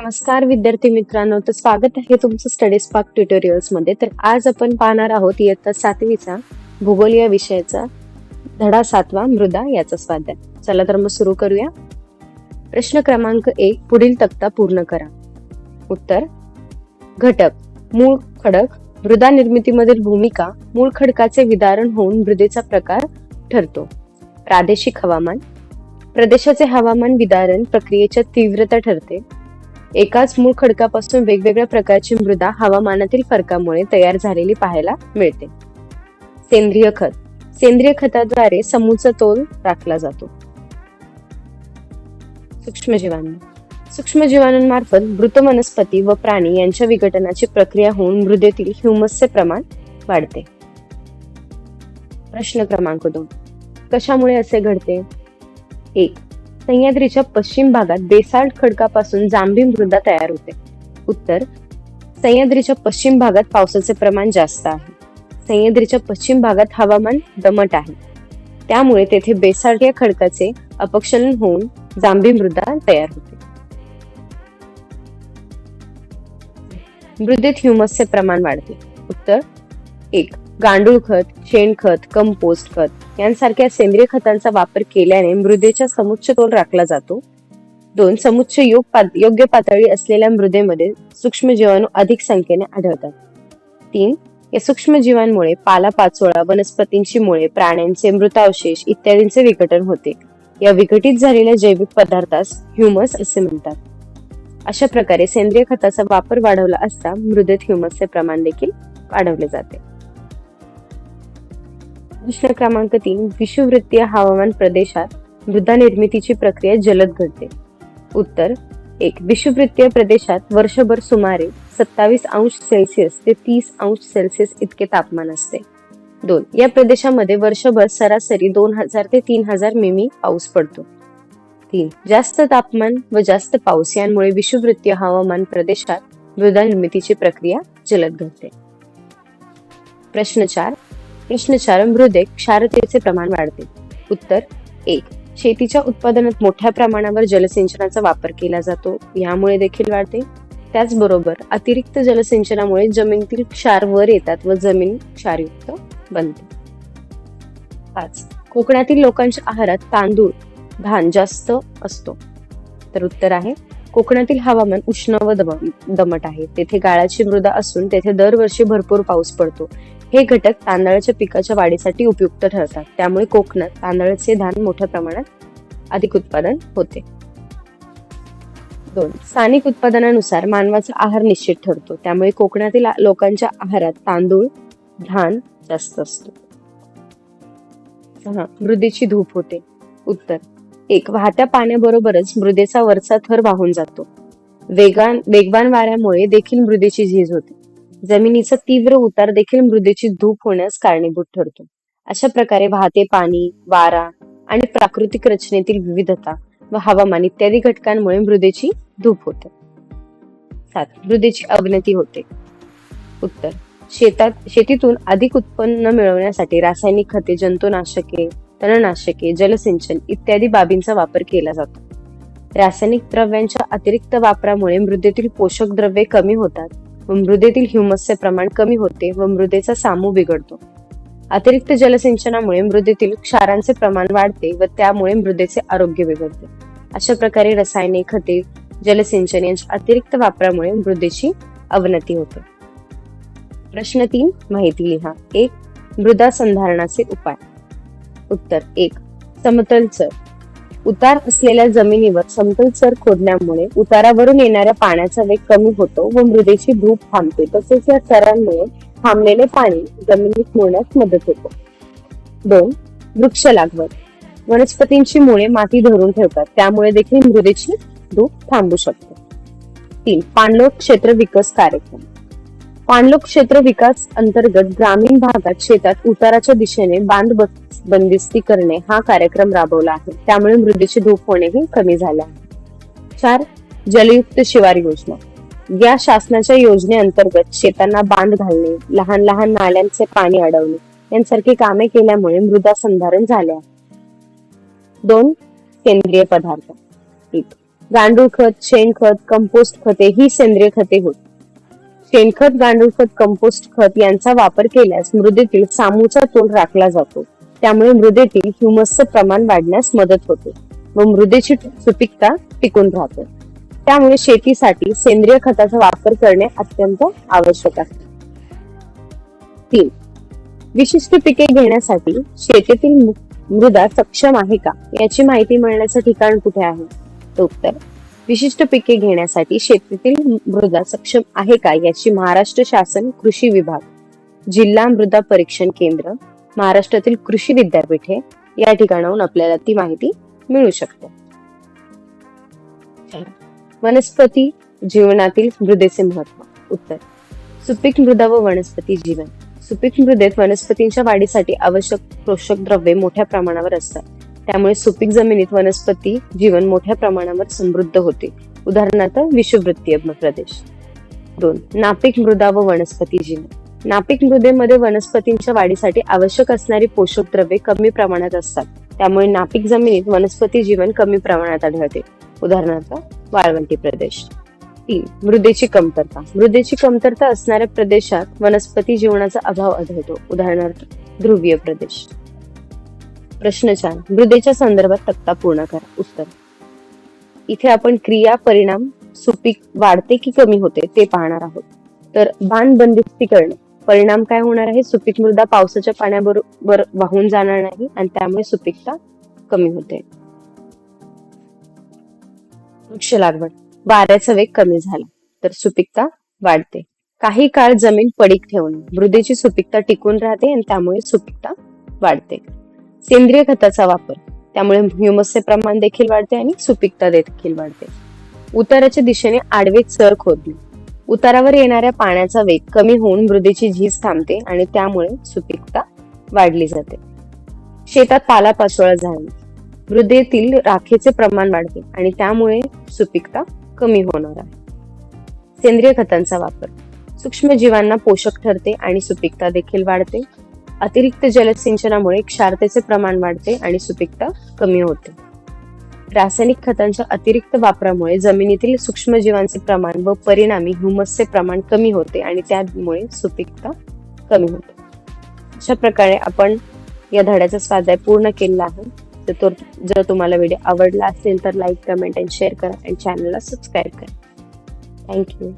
नमस्कार विद्यार्थी मित्रांनो. तर स्वागत आहे तुमचं स्टडी स्पार्क ट्युटोरियल्समध्ये. तर आज आपण पाहणार आहोत इयत्ता सातवीचा भूगोल या विषयाचा धडा सातवा मृदा याचा स्वाध्याय. चला तर मग सुरू करूया. प्रश्न क्रमांक एक पुढील तक्ता पूर्ण करा. उत्तर घटक मूळ खडक मृदा निर्मितीमधील भूमिका मूळ खडकाचे विदारण होऊन मृदेचा प्रकार ठरतो. प्रादेशिक हवामान प्रदेशाचे हवामान विदारण प्रक्रियेच्या तीव्रता ठरते. एकाच मूळ खडकापासून वेगवेगळ्या प्रकारची मृदा हवामानातील फरकामुळे तयार झालेली पाहायला मिळते. सेंद्रिय खत. सेंद्रिय खताद्वारे समूचा तोल राखला जातो. सूक्ष्मजीवाणू. सूक्ष्मजीवाणूंमार्फत मृत वनस्पती व प्राणी यांच्या विघटनाची प्रक्रिया होऊन मृदेतील ह्युमसचे प्रमाण वाढते. प्रश्न क्रमांक दोन. कशामुळे असे घडते? एक सह्याद्रीच्या पश्चिम भागात बेसाल्ट खडकापासून जांभी मृदा तयार होते. उत्तर सह्याद्रीच्या पश्चिम भागात पावसाचे प्रमाण जास्त आहे. सह्याद्रीच्या पश्चिम भागात हवामान दमट आहे. त्यामुळे तेथे बेसाल्ट या खडकाचे अपक्षलन होऊन जांभी मृदा तयार होते. मृदेत ह्युमसचे प्रमाण वाढते. उत्तर एक गांडूळ खत शेणखत कंपोस्ट खत यांसारख्या सेंद्रिय खतांचा वापर केल्याने मृदेचा समुच्च तोल राखला जातो. दोन समुच्च योग पात- योग्य पातळी असलेल्या मृदेमध्ये सूक्ष्म जीवाणू अधिक संख्येने आढळतात. तीन या सूक्ष्म जीवांमुळे पालापाचोळा वनस्पतींची मुळे प्राण्यांचे मृतावशेष इत्यादींचे विघटन होते. या विघटित झालेल्या जैविक पदार्थास ह्युमस असे म्हणतात. अशा प्रकारे सेंद्रिय खताचा वापर वाढवला असता मृदेत ह्युमसचे प्रमाण देखील वाढवले जाते. प्रश्न क्रमांक तीन विषुववृत्तीय हवामान प्रदेशात मृदा निर्मितीची प्रक्रिया जलद घडते. उत्तर एक विषुववृत्तीय प्रदेशात वर्षभर सुमारे सत्तावीस अंश सेल्सिअस ते तीस अंश सेल्सिअस इतके तापमान असते. दोन या प्रदेशामध्ये वर्षभर सरासरी दोन हजार ते तीन हजार मिमी पाऊस पडतो. तीन जास्त तापमान व जास्त पाऊस यांमुळे विषुववृत्तीय हवामान प्रदेशात मृदा निर्मितीची प्रक्रिया जलद घडते. प्रश्न चार प्रश्न चार क्षारतेचे प्रमाण वाढते. उत्तर एक. शेतीच्या उत्पादनात मोठ्या प्रमाणावर जलसिंचनाचा वापर केला जातो यामुळे देखील वाढते. त्याचबरोबर अतिरिक्त जलसिंचनामुळे जमिनीतील क्षार वर येतात व जमीन क्षारयुक्त बनते. पाच. कोकणातील लोकांच्या आहारात तांदूळ धान जास्त असतो. तर उत्तर आहे कोकणातील हवामान उष्ण व दम- दमट आहे. तेथे गाळाची मृदा असून तेथे दरवर्षी भरपूर पाऊस पडतो. हे घटक तांदळाच्या पिकाच्या वाढीसाठी उपयुक्त ठरतात. त्यामुळे कोकणात तांदळाचे धान मोठ्या प्रमाणात अधिक उत्पादन होते. दोन स्थानिक उत्पादनानुसार मानवाचा आहार निश्चित ठरतो. त्यामुळे कोकणातील लोकांच्या आहारात तांदूळ धान जास्त असतो. सहा मृदेची धूप होते. उत्तर एक वाहत्या पाण्याबरोबरच मृदेचा वरचा थर वाहून जातो. वेगान वेगवान वाऱ्यामुळे देखील मृदेची झीज होते. जमिनीचा तीव्र उतार देखील मृदेची धूप होण्यास कारणीभूत ठरतो. अशा प्रकारे वाहते पाणी वारा आणि प्राकृतिक रचनेतील विविधता व हवामान इत्यादी घटकांमुळे मृदेची धूप होते. सात मृदेची अवनती होते. उत्तर शेतात शेतीतून अधिक उत्पन्न मिळवण्यासाठी रासायनिक खते जंतुनाशके तणनाशके जलसिंचन इत्यादी बाबींचा वापर केला जातो. रासायनिक द्रव्यांच्या अतिरिक्त वापरामुळे मृदेतील पोषक द्रव्ये कमी होतात. व मृदेतील ह्युमसचे प्रमाण कमी होते व मृदेचा सामू बिघडतो. अतिरिक्त जलसिंचनामुळे मृदेतील क्षारांचे प्रमाण वाढते व त्यामुळे मृदेचे आरोग्य बिघडते. अशा प्रकारे रसायने खते जलसिंचन यांच्या अतिरिक्त वापरामुळे मृदेची अवनती होते. प्रश्न तीन माहिती लिहा. एक मृदा संधारणाचे उपाय. उत्तर एक समतल चर. उतार असलेल्या जमिनीवर समतल चर खोदण्यामुळे उतारावरून येणाऱ्या पाण्याचा वेग कमी होतो व मृदेची धूप थांबते. तसेच या चरांमुळे थांबलेले पाणी जमिनीत मोडण्यास मदत होते. दोन वृक्ष लागवड. वनस्पतींची मुळे माती धरून ठेवतात. त्यामुळे देखील मृदेची धूप थांबू शकते. तीन पाणलोट क्षेत्र विकास कार्यक्रम. पाणलोक क्षेत्र विकास अंतर्गत ग्रामीण भागात शेतात उताराच्या दिशेने बांध बंदिस्ती करणे हा कार्यक्रम राबवला आहे. त्यामुळे मृदेची धूप होणेही कमी झाले आहे. चार जलयुक्त शिवार योजना. या शासनाच्या योजनेअंतर्गत शेतांना बांध घालणे लहान लहान नाल्यांचे पाणी अडवणे यांसारखी कामे केल्यामुळे मृदा संधारण झाले आहे. दोन सेंद्रिय पदार्थ. एक गांडूळ खत शेणखत कंपोस्ट खते ही सेंद्रिय खते होत. शेणखत गांडूळ खत कंपोस्ट खत यांचा वापर केल्यास मृदेतील सामूचा तोल राखला जातो. त्यामुळे मृदेतील ह्युमसचं प्रमाण वाढण्यास मदत होते व मृदेची सुपीकता टिकून राहते. त्यामुळे शेतीसाठी सेंद्रिय खताचा वापर करणे अत्यंत आवश्यक आहे. तीन विशिष्ट पिके घेण्यासाठी शेतीतील मृदा सक्षम आहे का? याची माहिती मिळण्याचं ठिकाण कुठे आहे? उत्तर विशिष्ट पिके घेण्यासाठी शेतीतील मृदा सक्षम आहे का याची महाराष्ट्र शासन कृषी विभाग जिल्हा मृदा परीक्षण केंद्र महाराष्ट्रातील कृषी विद्यापीठे या ठिकाणाहून आपल्याला ती माहिती मिळू शकते. वनस्पती जीवनातील मृदेचे महत्त्व उत्तर. सुपीक मृदा व वनस्पती जीवन. सुपीक मृदेत वनस्पतींच्या वाढीसाठी आवश्यक पोषक द्रव्ये मोठ्या प्रमाणावर असतात. त्यामुळे सुपीक जमिनीत वनस्पती जीवन मोठ्या प्रमाणावर समृद्ध होते. उदाहरणार्थ विषुववृत्तीय प्रदेश दोन नापीक मृदा व वनस्पती जीवन. नापिक मृदेमध्ये वनस्पतींच्या वाढीसाठी आवश्यक असणारी पोषक द्रव्ये कमी प्रमाणात असतात. त्यामुळे नापिक जमिनीत वनस्पती जीवन कमी प्रमाणात आढळते. उदाहरणार्थ वाळवंटी प्रदेश. तीन मृदेची कमतरता. मृदेची कमतरता असणाऱ्या प्रदेशात वनस्पती जीवनाचा अभाव आढळतो. उदाहरणार्थ ध्रुवीय प्रदेश. प्रश्न चार मृदेच्या संदर्भात तक्ता पूर्ण करा. उत्तर. इथे आपण क्रिया परिणाम सुपीक वाढते की कमी होते ते पाहणार आहोत. तर बांध बंदिस्तीकरण परिणाम काय होणार आहे? सुपीक मृदा पावसाच्या पाण्याबरोबर वाहून जाणार नाही आणि त्यामुळे सुपीकता कमी होते. वृक्ष लागवड. वाऱ्याचा वेग कमी झाला तर सुपीकता वाढते. काही काळ जमीन पडीक ठेवणे. मृदेची सुपीकता टिकून राहते आणि त्यामुळे सुपीकता वाढते. सेंद्रिय खताचा वापर. त्यामुळे ह्युमसचे प्रमाण देखील वाढते आणि सुपीकता देखील वाढते. उताराच्या दिशेने आडवे चर खोदणे उतारावर येणाऱ्या पाण्याचा वेग कमी होऊन मृदेची झीज थांबते आणि त्यामुळे सुपीकता वाढली जाते. शेतात पालापाचोळा झाणे मृदेतील राखेचे प्रमाण वाढते आणि त्यामुळे सुपीकता कमी होणार आहे. सेंद्रिय खतांचा वापर. सूक्ष्म जीवांना पोषक ठरते आणि सुपीकता देखील वाढते. अतिरिक्त जलसिंचनामुळे क्षारतेचे प्रमाण वाढते आणि सुपीकता कमी होते. रासायनिक खतांच्या अतिरिक्त वापरामुळे जमिनीतील सूक्ष्मजीवांचे प्रमाण व परिणामी ह्युमसचे प्रमाण कमी होते आणि त्यामुळे सुपीकता कमी होते. अशा प्रकारे आपण या धड्याचा स्वाध्याय पूर्ण केलेला आहे. तर तो जर तुम्हाला व्हिडिओ आवडला असेल तर लाईक कमेंट आणि शेअर करा आणि चॅनलला सबस्क्राईब करा. थँक्यू